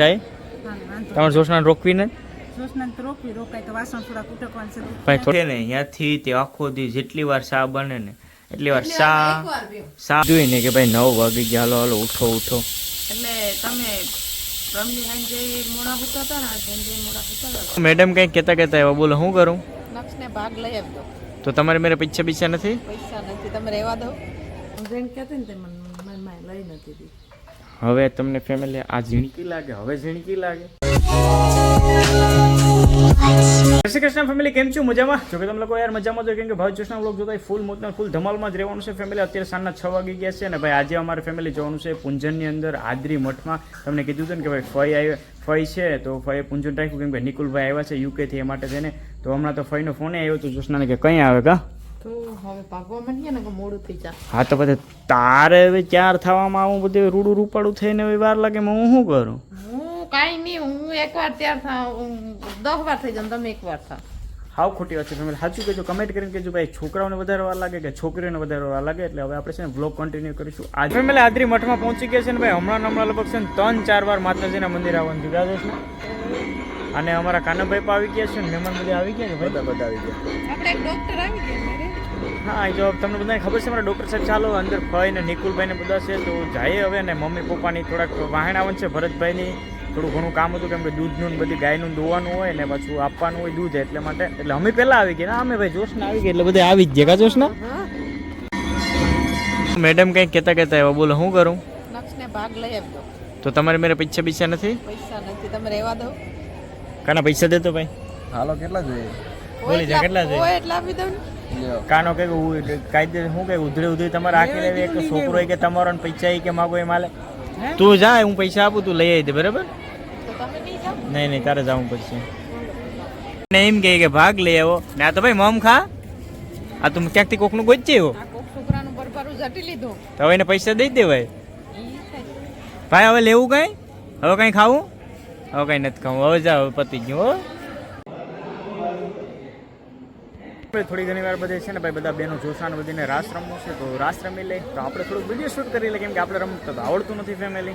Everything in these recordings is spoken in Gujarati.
જાય? તમારે જોશના રોકવી રોકાય તો ને આખો દી જેટલી વાર શા બને ને એટલી વાર શા શા જોઈને કે ભાઈ નવ વાગી ગયા હાલો હાલો ઉઠો ઉઠો. એટલે તમે મેડમ કંઈક કહેતા કેતા એવા બોલો શું કરું? નક્ષને ભાગ લઈ આવજો. તો તમારે મેરે પૈસા પૈસા નથી? પૈસા નથી તમે રહેવા દો. હું જેમ કહેતી ને તે મને લઈ નથી હવે તમને ફેમિલી આ ઝીણકી લાગે, હવે ઝીણકી લાગે. શ્રી કૃષ્ણ ફેમિલી કેમ છું? મજામાં? જો તમે લોકો યાર મજામાં જો કેમ કે ભાવ જોશના બ્લોગ જોતા ફૂલ મોતના ફૂલ ધમાલમાં જ રહેવાનું છે ફેમિલી અત્યારે સાંજના છ વાગી ગયા છે અને ભાઈ આજે અમારે ફેમિલી જવાનું છે પૂંજનની અંદર, આદરી મઠમાં. તમને કીધું હતું ને કે ભાઈ ફઈ આવ્યો ફઈ છે, તો ફઈએ પૂંજન રાખ્યું, કેમ કે નિકુલભાઈ આવ્યા છે યુકેથી એ માટે થઈને તો હમણાં તો ફઈનો ફોન આવ્યો તો જોશનાને કે કંઈ આવે કા? તો હવે ભાગવા માંડીએ ને કે મોડું થઈ જા હા તો પછી તારે હવે ચાર થવામાં આવું બધું રૂડું રૂપાડું થઈને હવે વાર લાગે હું શું કરું? હું કાંઈ નહીં હું એકવાર ત્યાર થાવ દસ વાર થઈ જાઉં તમે એકવાર થાવ. હાવ ખોટી વાત છે તમે સાચું કહેજો કમેન્ટ કરીને કહેજો ભાઈ છોકરાઓને વધારે વાર લાગે કે છોકરીઓને વધારે વાર લાગે? એટલે હવે આપણે છે ને વ્લોગ કન્ટિન્યુ કરીશું. આજે મેં આદરી મઠમાં પહોંચી ગયા છે ને ભાઈ હમણાં હમણાં લગભગ છે ને ત્રણ ચાર વાર માતાજીના મંદિર આવવાનું થયું છે અને અમારા કાનાભાઈ પણ આવી ગયા છે ને મહેમાન બધા આવી ગયા છે બધા બધા આવી ગયા. આપણે એક ડોક્ટર આવી ગયા હા એ જો તમને બધાને ખબર છે મારા ડૉક્ટર સાહેબ ચાલો અંદર ભાઈ ને નિકુલભાઈ ને બધા છે તો જાય હવે ને મમ્મી પપ્પાની થોડાક વાહણ આવવાનું છે ભરતભાઈની. થોડું ઘણું કામ હતું કેમ કે દૂધનું બધી ગાયનું દોવાનું હોય ને પાછું આપવાનું હોય દૂધ એટલે માટે. એટલે અમે પહેલા આવી ગયા. અમે ભાઈ જોશના આવી ગયા એટલે બધા આવી જ ગયા જોશના? મેડમ કંઈક કહેતા કહેતા એવા બોલો શું કરું? નક્ષને ભાગ લઈ આવજો તો તમારે મેરે પૈસા પૈસા નથી? પૈસા નથી તમે રહેવા દો. કાના પૈસા દેતો ભાઈ? હાલો કેટલા જોઈએ? બોલી જા કેટલા જોઈએ? એટલા આપી દઉં કાનો કઈ કાયદે શું કે ઉધરે ઉધરી તમારે આખી લેવી એક છોકરો કે તમારો પૈસા કે માગો એ માલે. તું જા હું પૈસા આપું તું લઈ આવી દે બરાબર નહીં નહીં તારે જવું પડશે. ને એમ કહે કે ભાગ લઈ આવો. ને આ તો ભાઈ મમ ખા. આ તું ક્યાંકથી કોકનું ગોચી આવ્યો કોક છોકરાનું બરબારું ઝાટી લીધું. તો એને પૈસા દઈ દેવાય. ભાઈ હવે લેવું કઈ? હવે કઈ ખાવું? હવે કઈ નથી ખાવું. હવે જાવ પતી ગયું હો. આપણે થોડી ઘણી વાર બધે છે ને ભાઈ બધા બેનો જોશાન બધીને રાસ રમવું છે, તો રાસ રમી લે. તો આપણે થોડુંક વીડિયો શૂટ કરી લે, કેમ કે આપણે રમતા તો આવડતું નથી ફેમિલી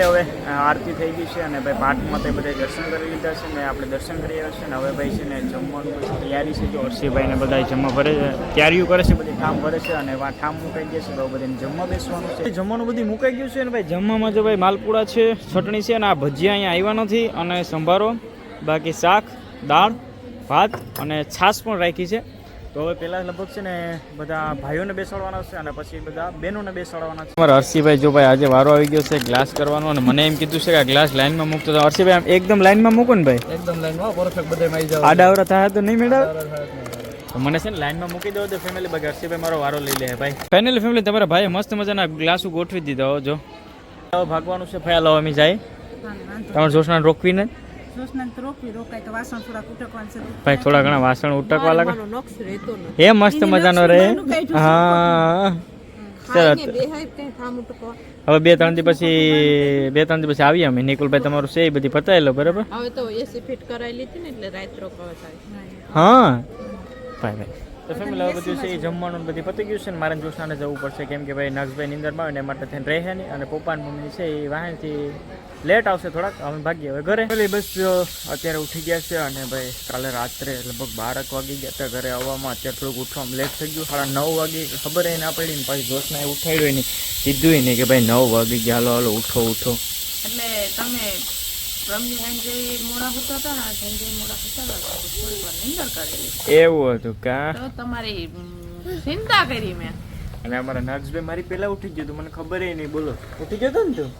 એટલે હવે. આરતી થઈ ગઈ છે અને ભાઈ પાઠમાં તે બધા દર્શન કરી લીધા છે. ને આપણે દર્શન કરી રહ્યા છે ને હવે ભાઈ છે ને જમવાનું તૈયારી છે. જો હર્ષિભાઈને બધા જમવા ભરે છે, તૈયારીઓ કરે છે, બધી ઠામ ભરે છે અને વા ઠામ મુકાઈ ગયા છે. તો બધાને જમવા બેસવાનું છે. જમવાનું બધું મુકાઈ ગયું છે ને ભાઈ જમવામાં જો ભાઈ માલપુડા છે, ચટણી છે અને આ ભજીયા અહીંયા આવ્યા નથી અને સંભારો, બાકી શાક, દાળ, ભાત અને છાશ પણ રાખી છે. તો હવે પહેલા લગભગ છે ને બધા ભાઈઓને બેસાડવાના છે અને પછી બધા બહેનોને બેસાડવાના છે. અમારા હર્ષિભાઈ જો ભાઈ આજે વારો આવી ગયો છે ગ્લાસ કરવાનો અને મને એમ કીધું છે કે આ ગ્લાસ લાઈનમાં મૂકતો હતો હર્ષિભાઈ આમ એકદમ લાઈનમાં મૂકો ને ભાઈ. એકદમ લાઈનમાં પરફેક્ટ બધે આવી જાવ આડાવરા થાય તો નહીં મેળવ તો મને છે ને લાઈનમાં મૂકી દો તો ફેમિલી ભાઈ હર્ષિભાઈ મારો વારો લઈ લે ભાઈ. ફાઇનલી ફેમિલી તમારા ભાઈ મસ્ત મજાના ગ્લાસો ગોઠવી દીધા હો જો. હવે ભાગવાનું છે ફયા લો અમે જાય તમારે જોશના રોકવીને. રોકવી રોકાય ભાઈ થોડા ઘણા વાસણ ઉટકવા લાગે? એ મસ્ત મજાનો રહે. હા. સરસ હવે બે ત્રણ દી પછી બે ત્રણ દી પછી આવીએ અમે. નિકુલભાઈ તમારું છે એ બધી પતાવી લો બરાબર? હવે તો એસી ફિટ કરાવી લીધી ને એટલે રાત રોકાવા થાય હા. ભાઈ ભાઈ. તો ફેમિલી હવે બધું છે એ જમવાનું બધી પતી ગયું છે ને મારે જોશનાને જવું પડશે કેમ કે ભાઈ નક્ષભાઈ નિંદરમાં આવે ને એ માટે થઈને રહે નહીં અને પપ્પા મમ્મી છે એ વાહનથી લેટ આવશે થોડાક અમે ભાગીએ હવે ઘરે. પેલી બસ અત્યારે ઉઠી ગયા છે અને ભાઈ કાલે રાત્રે લગભગ બારક વાગી ગયા હતા ઘરે આવવામાં અત્યારે થોડુંક ઉઠવામાં લેટ થઈ ગયું. સાડા નવ વાગે ખબર એ ના પડી ને પછી જોશના એ ઉઠાડ્યું નહીં. કીધું નહીં કે ભાઈ નવ વાગી ગયા હાલો હાલો ઉઠો ઉઠો. એટલે તમે તો એવું હતું કા? તમારી ચિંતા કરી મેં. અને અમારા નર્સભાઈ મારી પહેલા ઉઠી ગયો તો મને ખબર નહીં બોલો. ઉઠી ગયો તો ને તું?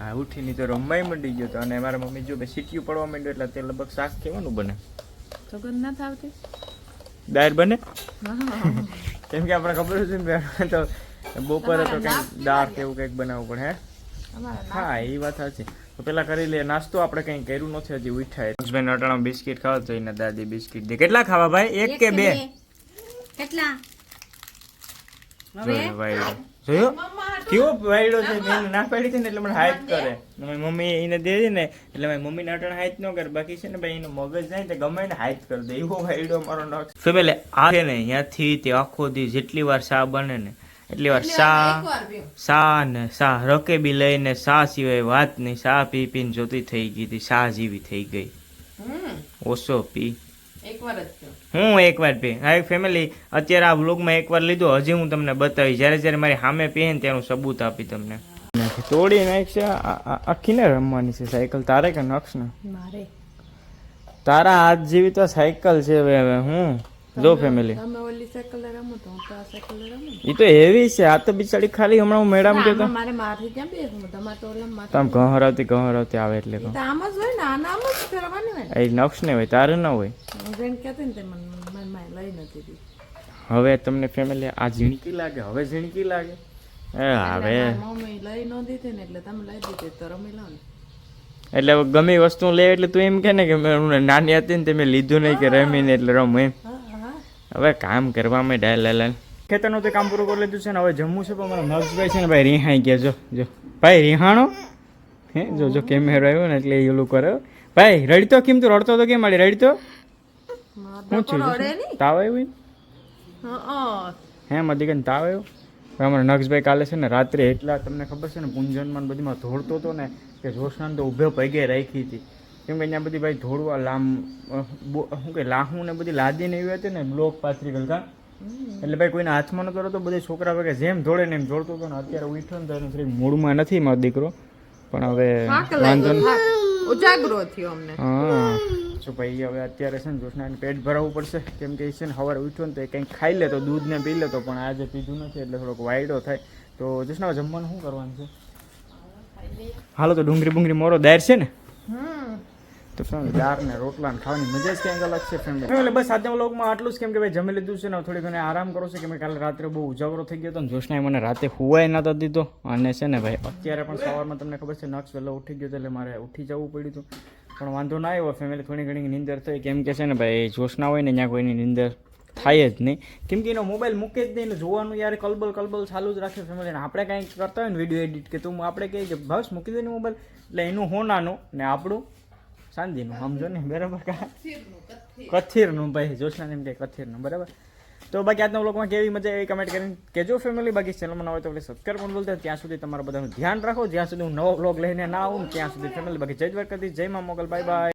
હા ઉઠીને તો રમવાય મંડી ગયો તો. અને મારા મમ્મી જો બે સીટીયું પડવા માંડ્યો એટલે તે લગભગ શાક કેવાનું બને. સુગંધ ના થાવતી દાળ બને? કેમ કે આપણે ખબર છે ને તો બપોરે તો કંઈક દાળ કે એવું કંઈક બનાવવું પડે હે? અમારા હા એ વાત સાચી. તો પેલા કરી લે નાસ્તો આપણે કઈ કર્યું નથી હજી ઉઠાય નક્ષભાઈ અટાણા બિસ્કિટ ખાવા તો એના દાદી બિસ્કિટ દે. કેટલા ખાવા ભાઈ? એક કે બે? કેટલા? જોયો જોયો? કેવો વાયડો છે? એને ના પાડી ને એટલે મને હાઈટ કરે. મારી મમ્મી એને દે છે ને એટલે મારી મમ્મી અટણ હાઈટ ન કરે. બાકી છે ને ભાઈ એનો મગજ જાય ને ગમે ને હાઈટ કરી દે. એવો વાયડો મારો નક્ષ તો પેલે આ છે ને અહીંયાથી તે આખો દી જેટલી વાર શા બને ને એટલી વાર સા સા ને સા. રકે બી લઈને સા સિવાય વાત નહીં. સા પી પીને જોતી થઈ ગઈ હતી. સા જેવી થઈ ગઈ. ઓછો પી. એક વાર હું એકવાર પી. હા ફેમિલી અત્યારે આ વ્લોગમાં એકવાર લીધો. હજી હું તમને બતાવી જ્યારે જ્યારે મારી સામે પીએ ને ત્યાંનું સબૂત આપી તમને. તોડી નાખશે. આખી ને રમવાની છે સાયકલ. તારે કે નક્ષ ને? તારા હાથ જેવી તો સાયકલ છે હવે હવે હું? જો ફેમિલી તમે ઓલી સાયકલ રમો તો આ સાયકલ રમું. ઈ તો હેવી છે આ તો બિચારી ખાલી હમણાં હું મેડમ ગયો તો. મારે માથે ક્યાં બેસવું તમારે તો ઓલમ માથે તમે ઘહરાવતી હરાવતી આવે એટલે કહું તો. આમ જ હોય ને આના આમ જ ફેરવાની હોય એ નક્ષ ને હોય તારે ન હોય. જેને કહેતી ને તે મને મને લઈ નથી હવે તમને ફેમિલી આ ઝીણકી લાગે હવે ઝીણકી લાગે? એ હવે. મમ્મી લઈ ન દીધી ને એટલે તમે લઈ દીધી તો રમી લો ને. એટલે ગમે વસ્તુ લે એટલે તું એમ કે ને કે નાની હતી ને તે મેં લીધું નહીં કે રમીને એટલે રમું એમ. હવે કામ કરવામાં ડાય લાલ. ખેતરનું તો કામ પૂરું કરી લીધું છે ને હવે જમવું છે પણ મારા નર્સભાઈ છે ને ભાઈ રિહાઈ ગયા જો જો. ભાઈ રિહાણો? હે જો જો કેમેરો આવ્યો ને એટલે એ ઓલું કરે. ભાઈ રડતો કેમ તું? રડતો તો કેમ મારી રડતો? હું છું તાવ આવ્યું? હા હે. મધીકન તાવ આવ્યો? અમારા નક્ષભાઈ કાલે છે ને રાત્રે એટલા તમને ખબર છે ને પૂંજનમાં બધીમાં ધોળતો હતો ને કે જોશનાને તો ઊભે પગે રાખી હતી. કેમ કે અહીંયા બધી ભાઈ ધોળવા લામ શું કે લાહું ને બધી લાદીને એવી હતી ને બ્લોક પાથરી ગલકા એટલે ભાઈ કોઈના હાથમાં નતો તો બધા છોકરા વગેરે જેમ ધોળે ને એમ ધોળતો હતો ને અત્યારે ઉઠ્યો ને તો એનું મૂડમાં નથી મારો દીકરો. પણ હવે વાંધો ઉજાગરો થયો અમને. હા. તો ભાઈ હવે અત્યારે છે ને જોશનાને પેટ ભરાવવું પડશે. કેમ કે એ છે ને સવારે ઉઠ્યો ને તો એ કંઈક ખાઈ લેતો દૂધ ને પી લેતો પણ આજે પીધું નથી એટલે થોડોક વાયડો થાય. તો જોશના જમવાનું શું કરવાનું છે? હાલો તો ડુંગળી બુંગળી મોરો દાયર છે ને? તો શું દાળ ને રોટલા ને ખાવાની મજા જ ક્યાંક અલગ છે ફેમિલી એટલે બસ આજના વ્લોગમાં આટલું જ. કેમ કે ભાઈ જમી લીધું છે ને થોડી ઘણી આરામ કરો છે. કે મેં કાલે રાત્રે બહુ ઉજાગરો થઈ ગયો હતો ને જોશનાએ મને રાતે હુવાય નતો દીધો અને છે ને ભાઈ, અત્યારે પણ સવારમાં તમને ખબર છે નક્સ વહેલો ઉઠી ગયો એટલે મારે ઉઠી જવું પડ્યું હતું. પણ વાંધો ના આવ્યો ફેમિલી થોડી ઘણી નીંદર થઈ. કેમ કે છે ને ભાઈ, જોશના હોય ને, ત્યાં કોઈની નીંદર થાય જ નહીં. કેમ કે એનો મોબાઈલ મૂકે જ નહીં જોવાનું યાર કલબલ કલબલ ચાલુ જ રાખે ફેમિલી અને આપણે કાંઈક કરતા હોય ને વીડિયો એડિટ કે તું આપણે કહીએ કે, બસ, મૂકી દે ને મોબાઈલ એટલે એનું હોનાનું ને આપણું શાંતિનું સમજો ને બરાબર? કથીરનું ભાઈ જોશના એમ કે કથીરનું બરાબર? તો બાકી આજના બ્લોગમાં કેવી મજા આવી કમેન્ટ કરીને કેજો ફેમિલી બાકી ચેનલમાં ન હોય તો પ્લીઝ સબસ્ક્રાઈબ પણ બોલતા ત્યાં સુધી તમારા બધાનું ધ્યાન રાખો. જ્યાં સુધી હું નવો બ્લોગ લઈને ના આવું ત્યાં સુધી ફેમિલી બાકી જય દ્વારકાથી જય માં મોગલ. Bye bye